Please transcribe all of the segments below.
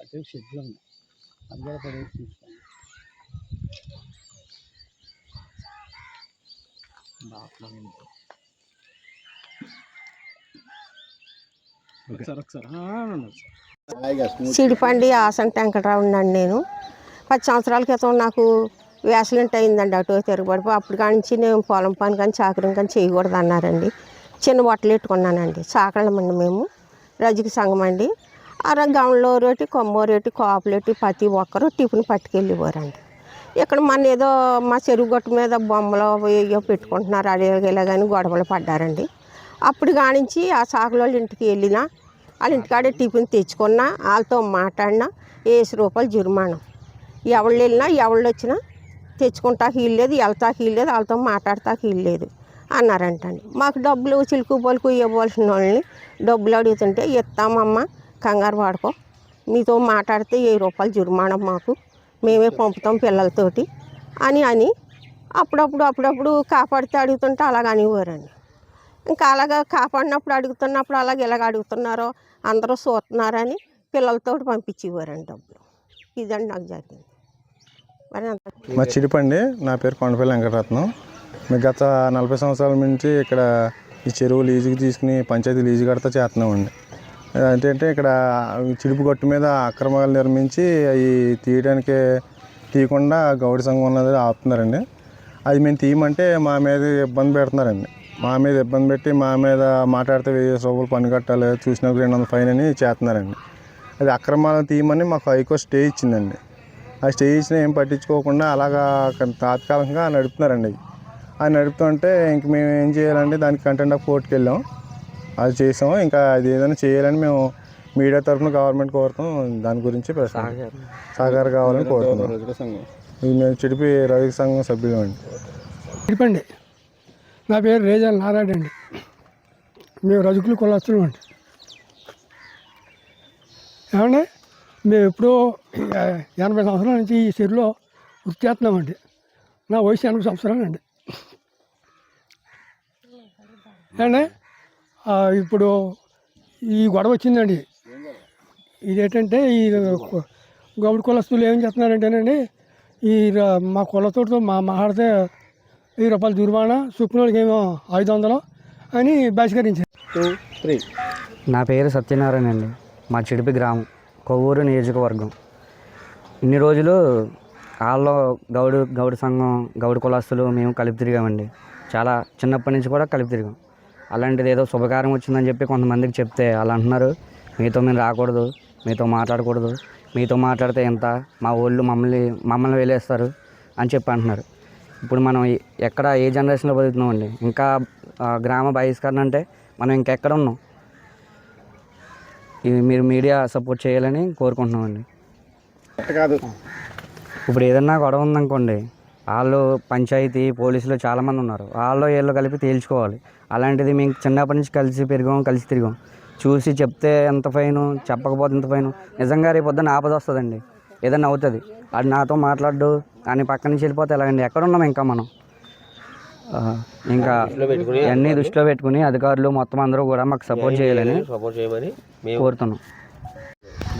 అటు షెడ్లు అందులో పడేసి సిడిపండి ఆసంట వెంకటరావు అండి నేను. పది సంవత్సరాల క్రితం నాకు వ్యాసలింట్ అయిందండి అటు తిరగబడిపో. అప్పుడు కానించి నేను పొలం పని కానీ చాకరం కానీ చేయకూడదు అన్నారండి. చిన్న బట్టలు పెట్టుకున్నానండి. చాకళ్ళమండి మేము రజకి సంఘం అండి. ఆ గమలో రేటి కొమ్మో రేటి కోపలేటి ప్రతి ఒక్కరు టిఫిన్ పట్టుకెళ్ళిపోరండి ఇక్కడ మన ఏదో మా చెరువు గట్టు మీద బొమ్మలు ఏయో పెట్టుకుంటున్నారు. అదే కానీ గొడవలు పడ్డారండి. అప్పుడు కానించి ఆ సాకుల వాళ్ళ ఇంటికి వెళ్ళినా వాళ్ళ ఇంటికాడే టిఫిన్ తెచ్చుకున్నా వాళ్ళతో మాట్లాడినా వేసి రూపాయలు జుర్మానం. ఎవళ్ళు వెళ్ళినా ఎవళ్ళు వచ్చినా తెచ్చుకుంటా లేదు వెళ్తా లేదు వాళ్ళతో మాట్లాడతా లేదు అన్నారంటండి. మాకు డబ్బులు చిలుకు పొలుకు ఇవ్వవలసిన వాళ్ళని డబ్బులు అడుగుతుంటే ఇస్తామమ్మా కంగారు వాడుకో మీతో మాట్లాడితే వెయ్యి రూపాయలు జుర్మానం మాకు. మేమే పంపుతాం పిల్లలతోటి అని అని అప్పుడప్పుడు అప్పుడప్పుడు కాపాడితే అడుగుతుంటే అలాగ అనివ్వరండి ఇంకా అలాగా కాపాడినప్పుడు అడుగుతున్నప్పుడు అలాగ ఇలాగ అడుగుతున్నారో అందరూ చూస్తున్నారని పిల్లలతో పంపించేవారండి డబ్బులు. ఇదండి నాకు జరిగింది. మా చిడిపండి నా పేరు కొండపల్లి వెంకటరత్నం. మేము గత నలభై సంవత్సరాల నుంచి ఇక్కడ ఈ చెరువు లీజుకి తీసుకుని పంచాయతీ లీజు కడతా చేస్తున్నామండి. ఏంటంటే ఇక్కడ చిడుపు గట్టు మీద అక్రమాలు నిర్మించి అవి తీయడానికి తీయకుండా గౌడి సంఘం ఉన్నది ఆపుతున్నారండి. అది మేము తీయమంటే మా మీద ఇబ్బంది పెడుతున్నారండి. మా మీద ఇబ్బంది పెట్టి మా మీద మాట్లాడితే వెయ్యి రూపాయలు పని కట్టాలి చూసినప్పుడు రెండు వందల ఫైన్ అని చేస్తున్నారండి. అది అక్రమాలు తీయమని మాకు హైకోర్టు స్టే ఇచ్చిందండి. ఆ స్టే ఇచ్చిన ఏం పట్టించుకోకుండా అలాగా తాత్కాలికంగా నడుపుతున్నారండి. అవి అది నడుపుతుంటే ఇంక మేము ఏం చేయాలంటే దానికి కంటెంట్ ఆఫ్ కోర్టుకి వెళ్ళాం. అది చేసాం. ఇంకా అది ఏదైనా చేయాలని మేము మీడియా తరఫున గవర్నమెంట్ కోరుతాం. దాని గురించి సహకారం కావాలని కోరుతున్నాం. రోజుల సంఘం. ఇది మేము చిడిపి రవి సంఘం సభ్యులం అండి. చెప్పండి. నా పేరు రేజాల్ నారాయణ అండి. మేము రజకులు కులస్తులు అండి. ఏమండి? మేము ఎప్పుడో ఎనభై సంవత్సరాల నుంచి ఈ చెరువులో వృత్తి చేస్తున్నామండి. నా వయసు ఎనభై సంవత్సరాలు అండి. ఇప్పుడు ఈ గొడవ వచ్చిందండి. ఇదేంటంటే ఈ కు- గౌడి కులస్తులు ఏం చేస్తున్నారంటేనండి ఈ మా కులతోటితో మా మాట్లాడితే వెయ్యి రూపాయలు జుర్మానా చొప్పునోళ్ళకి ఏమో ఐదు వందలు అని బహిష్కరించారు. టూ త్రీ నా పేరు సత్యనారాయణ అండి. మా చిడిపి గ్రామం. కొవ్వూరు నియోజకవర్గం. ఇన్ని రోజులు వాళ్ళు గౌడు గౌడు సంఘం గౌడు కులస్తులు మేము కలిపి తిరిగామండి. చాలా చిన్నప్పటి నుంచి కూడా కలిపి తిరిగాం. అలాంటిది ఏదో శుభకారం వచ్చిందని చెప్పి కొంతమందికి చెప్తే వాళ్ళు అంటున్నారు. మీతో మేము రాకూడదు మీతో మాట్లాడకూడదు మీతో మాట్లాడితే ఎంత మా ఊళ్ళు మమ్మల్ని మమ్మల్ని వెళ్ళేస్తారు అని చెప్పి అంటున్నారు. ఇప్పుడు మనం ఎక్కడ ఏ జనరేషన్లో బతుకుతున్నామండి? ఇంకా గ్రామ బహిష్కరణ అంటే మనం ఇంకెక్కడ ఉన్నాం? ఇవి మీరు మీడియా సపోర్ట్ చేయాలని కోరుకుంటున్నామండి. కాదు. ఇప్పుడు ఏదన్నా గొడవ ఉందనుకోండి వాళ్ళు పంచాయతీ పోలీసులు చాలామంది ఉన్నారు. వాళ్ళు వీళ్ళు కలిపి తేల్చుకోవాలి. అలాంటిది మేము చిన్నప్పటి నుంచి కలిసి పెరిగాం కలిసి తిరిగాం. చూసి చెప్తే ఎంత ఫైను చెప్పకపోతే ఎంత ఫైను. నిజంగా రేపు పొద్దున్న ఆపద వస్తుందండి. ఏదన్నా అవుతుంది. అది నాతో మాట్లాడు అని పక్క నుంచి వెళ్ళిపోతే ఎలాగండి? ఎక్కడ ఉన్నాం ఇంకా మనం? ఇంకా అన్నీ దృష్టిలో పెట్టుకుని అధికారులు మొత్తం అందరూ కూడా మాకు సపోర్ట్ చేయాలని సపోర్ట్ చేయమని మేము కోరుతున్నాం.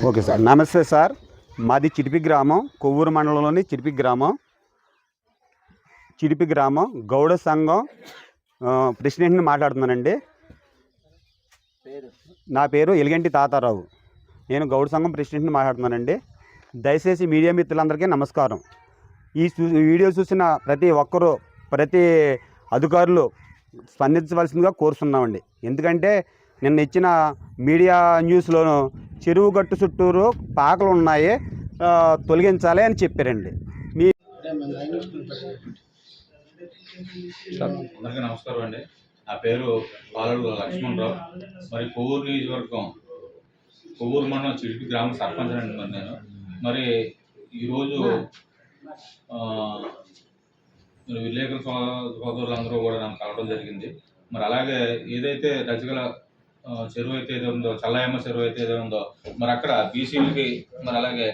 Okay sir. నమస్తే సార్. మాది చిడిపి గ్రామం కొవ్వూరు మండలంలోని చిడిపి గ్రామం. చిడిపి గ్రామం గౌడ సంఘం. ప్రెసిడెంట్ని మాట్లాడుతున్నానండి. నా పేరు ఎలిగంటి తాతారావు. నేను గౌడ సంఘం ప్రెసిడెంట్ని మాట్లాడుతున్నానండి. దయచేసి మీడియా మిత్రులందరికీ నమస్కారం. ఈ చూ- ఈ వీడియో చూసిన ప్రతి ఒక్కరూ ప్రతి అధికారులు స్పందించవలసిందిగా కోరుతున్నామండి. ఎందుకంటే నిన్న ఇచ్చిన మీడియా న్యూస్లోను చెరువు గట్టు చుట్టూరు పాకలు ఉన్నాయి తొలగించాలి అని చెప్పారండి. మీ అందరికీ నమస్కారం అండి. నా పేరు బాలడు లక్ష్మణరావు. మరి కొవ్వూరు నియోజకవర్గం కొవ్వూరు మండలం చిడిపి గ్రామ సర్పంచ్ అండి మరి నేను. మరి ఈరోజు మరి విలేకరుల సహోదరులందరూ సోదరులందరూ కూడా నాకు కలవడం జరిగింది. మరి అలాగే ఏదైతే రచగల చెరువు అయితే ఏదో ఉందో చల్లయమ్మ చెరువు అయితే ఏదో ఉందో మరి అక్కడ బీసీలకి మరి అలాగే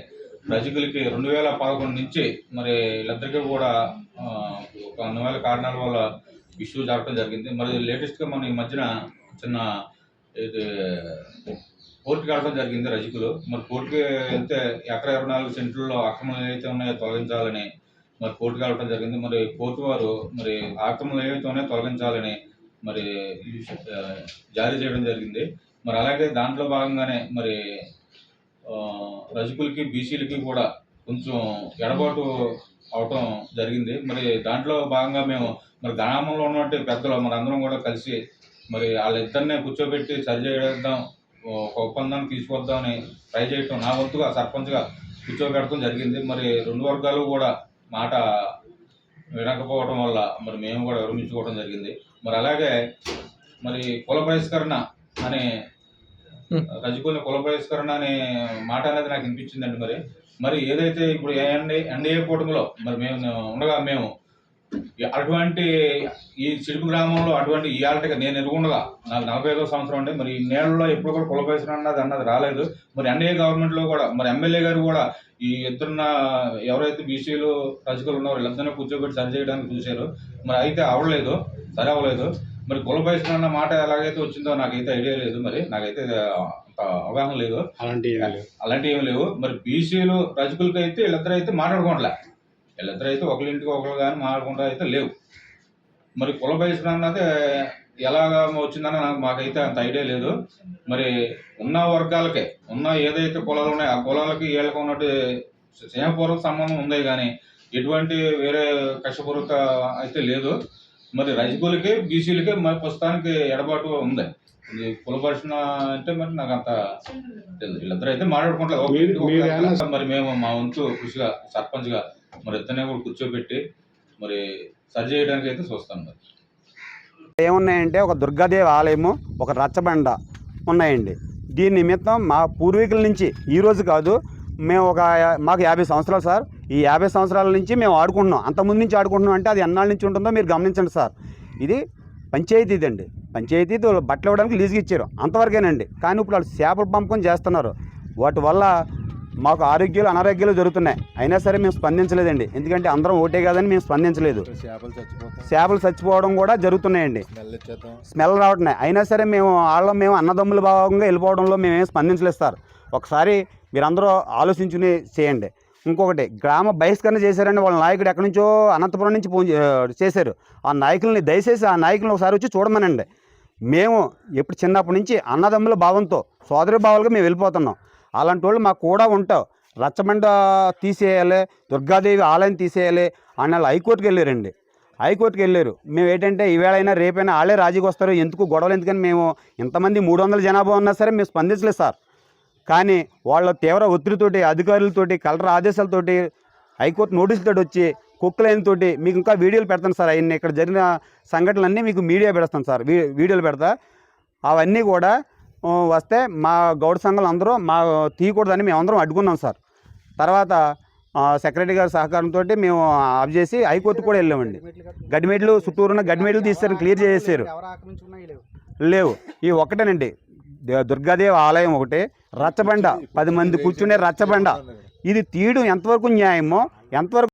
రజకులకి రెండు వేల పదకొండు నుంచి మరి వీళ్ళందరికీ కూడా ఒక ఒక అన్నవేల కారణాల వల్ల ఇష్యూ జరగడం జరిగింది. మరి లేటెస్ట్గా మన ఈ మధ్యన చిన్న ఇది కోర్టుకి వెళ్ళడం జరిగింది రజకులు. మరి కోర్టుకి వెళ్తే ఎకర ఇరవై నాలుగు సెంట్లలో అక్రమాలు ఏవైతే ఉన్నాయో తొలగించాలని మరి కోర్టు వెళ్ళడం జరిగింది. మరి కోర్టు వారు మరి ఆక్రమణలు ఏవైతే తొలగించాలని మరి జారీ చేయడం జరిగింది. మరి అలాగే దాంట్లో భాగంగానే మరి రజకులకి బీసీలకి కూడా కొంచెం ఎడబాటు అవటం జరిగింది. మరి దాంట్లో భాగంగా మేము మరి గ్రామంలో ఉన్నటువంటి పెద్దలు మరి అందరం కూడా కలిసి మరి వాళ్ళిద్దరినే కూర్చోబెట్టి సరి చేద్దాం ఒక ఒప్పందాన్ని తీసుకొద్దామని ట్రై చేయటం నా వంతుగా సర్పంచ్గా కూర్చోబెట్టడం జరిగింది. మరి రెండు వర్గాలు కూడా మాట వినకపోవడం వల్ల మరి మేము కూడా విరమించుకోవడం జరిగింది. మరి అలాగే మరి కుల బహిష్కరణ అనే రజకుల కుల బహిష్కరణ అనే మాట అనేది నాకు వినిపించిందండి మరి. మరి ఏదైతే ఇప్పుడు ఎన్డీ ఎన్డీఏ కూటమిలో మరి మేము ఉండగా మేము అటువంటి ఈ చిడుపు గ్రామంలో అటువంటి ఈ ఆటగా నేను ఎరుగుండగా నాకు నలభై ఐదో సంవత్సరం అండి. మరి ఈ నేలలో ఎప్పుడు కూడా కుల బహిష్కరణ అన్నది అన్నది రాలేదు. మరి ఎన్డీఏ గవర్నమెంట్లో కూడా మరి ఎమ్మెల్యే గారు కూడా ఈ ఇద్దరున్న ఎవరైతే బీసీలు రజకులు ఉన్నారో వీళ్ళందరినీ కూర్చోబెట్టి సరి చేయడానికి చూశారు. మరి అయితే అవ్వలేదు సరే అవ్వలేదు. మరి కుల బహిష్కరణ అన్న మాట ఎలాగైతే వచ్చిందో నాకైతే ఐడియా లేదు మరి. నాకైతే అవగాహన లేదు. లేవు. అలాంటివి ఏమి లేవు. మరి బీసీలు రజకులకి అయితే వీళ్ళిద్దరు అయితే మాట్లాడుకోవట్లే. వీళ్ళిద్దరు అయితే ఒకరింటికి ఒకరు కానీ మాట్లాడుకుంటూ అయితే లేవు. మరి కుల బహిష్కరణ అన్నది ఎలాగా వచ్చిందని నాకు మాకైతే అంత ఐడియా లేదు. మరి ఉన్న వర్గాలకే ఉన్న ఏదైతే కులాలు ఉన్నాయో ఆ కులాలకి వీళ్ళకి ఉన్నట్టు స్నేహపూర్వక సంబంధం ఉంది కానీ ఎటువంటి వేరే కష్టపూర్వక అయితే లేదు. మరి రజకులకి బీసీలకి మరి ప్రస్తుతానికి ఎడబాటు ఉంది. ఇది కులపరిచిన అంటే మరి నాకు అంత తెలియదు వీళ్ళిద్దరు అయితే మాట్లాడుకుంటారు మరి మేము మా వంతు కృషిగా సర్పంచ్గా మరి ఇద్దరిని కూడా కూర్చోబెట్టి మరి సరి చేయడానికి అయితే చూస్తాం మరి. ఏమున్నాయంటే ఒక దుర్గాదేవి ఆలయము ఒక రచ్చబండ ఉన్నాయండి. దీని నిమిత్తం మా పూర్వీకుల నుంచి ఈ రోజు కాదు మేము ఒక మాకు యాభై సంవత్సరాలు సార్. ఈ యాభై సంవత్సరాల నుంచి మేము ఆడుకుంటున్నాం. అంతకుముందు నుంచి ఆడుకుంటున్నాం అంటే అది ఎన్నాళ్ళ నుంచి ఉంటుందో మీరు గమనించండి సార్. ఇది పంచాయతీ ఇదండి. పంచాయతీ బట్టలు ఇవ్వడానికి లీజుకి ఇచ్చారు. అంతవరకేనండి. కానీ ఇప్పుడు వాళ్ళు చేపలు పంపకం చేస్తున్నారు. వాటి వల్ల మాకు ఆరోగ్యాలు అనారోగ్యాలు జరుగుతున్నాయి. అయినా సరే మేము స్పందించలేదండి. ఎందుకంటే అందరం ఓటే కాదని మేము స్పందించలేదు. చేపలు చచ్చిపోవడం కూడా జరుగుతున్నాయండి. స్మెల్ రావట్లేదు. అయినా సరే మేము వాళ్ళ మేము అన్నదమ్ముల భాగంగా వెళ్ళిపోవడంలో మేమేం స్పందించలేదు సార్. ఒకసారి మీరందరూ ఆలోచించుని చేయండి. ఇంకొకటి గ్రామ బహిష్కరణ చేశారండి. వాళ్ళ నాయకుడు ఎక్కడి నుంచో అనంతపురం నుంచి ఫోన్ చేశారు. ఆ నాయకుల్ని దయచేసి ఆ నాయకుల్ని ఒకసారి వచ్చి చూడమనండి. మేము ఎప్పుడు చిన్నప్పటి నుంచి అన్నదమ్ముల భావంతో సోదరి భావాలుగా మేము వెళ్ళిపోతున్నాం. అలాంటి వాళ్ళు మాకు కూడా ఉంటావు రచ్చబండ తీసేయాలి దుర్గాదేవి ఆలయం తీసేయాలి అని వాళ్ళు హైకోర్టుకి వెళ్ళారండి. హైకోర్టుకి వెళ్ళారు. మేము ఏంటంటే ఈవేళైనా రేపైనా వాళ్ళే రాజీకి వస్తారు. ఎందుకు గొడవలు? ఎందుకని మేము ఇంతమంది మూడు వందల జనాభా ఉన్నా సరే మేము స్పందించలేదు సార్. కానీ వాళ్ళ తీవ్ర ఒత్తిడితోటి అధికారులతోటి కలెక్టర్ ఆదేశాలతోటి హైకోర్టు నోటీసులతోటి వచ్చి కుక్కలైనతోటి మీకు ఇంకా వీడియోలు పెడతాను సార్. అవన్నీ ఇక్కడ జరిగిన సంఘటనలన్నీ మీకు మీడియా పెడతాను సార్. వీ వీడియోలు పెడతా. అవన్నీ కూడా వస్తే మా గౌడ సంఘాలు అందరూ మా తీయకూడదని మేము అందరం అడ్డుకున్నాం సార్. తర్వాత సెక్రటరీ గారి సహకారంతో మేము ఆఫ్ చేసి హైకోర్టు కూడా వెళ్ళామండి. గడిమెడ్లు చుట్టూరున్న గడిమెడ్లు తీస్తారు క్లియర్ చేసేసారు. లేవు. ఈ ఒక్కటేనండి. దుర్గాదేవి ఆలయం ఒకటి రచ్చబండ. పది మంది కూర్చునే రచ్చబండ. ఇది తీయడం ఎంతవరకు న్యాయమో ఎంతవరకు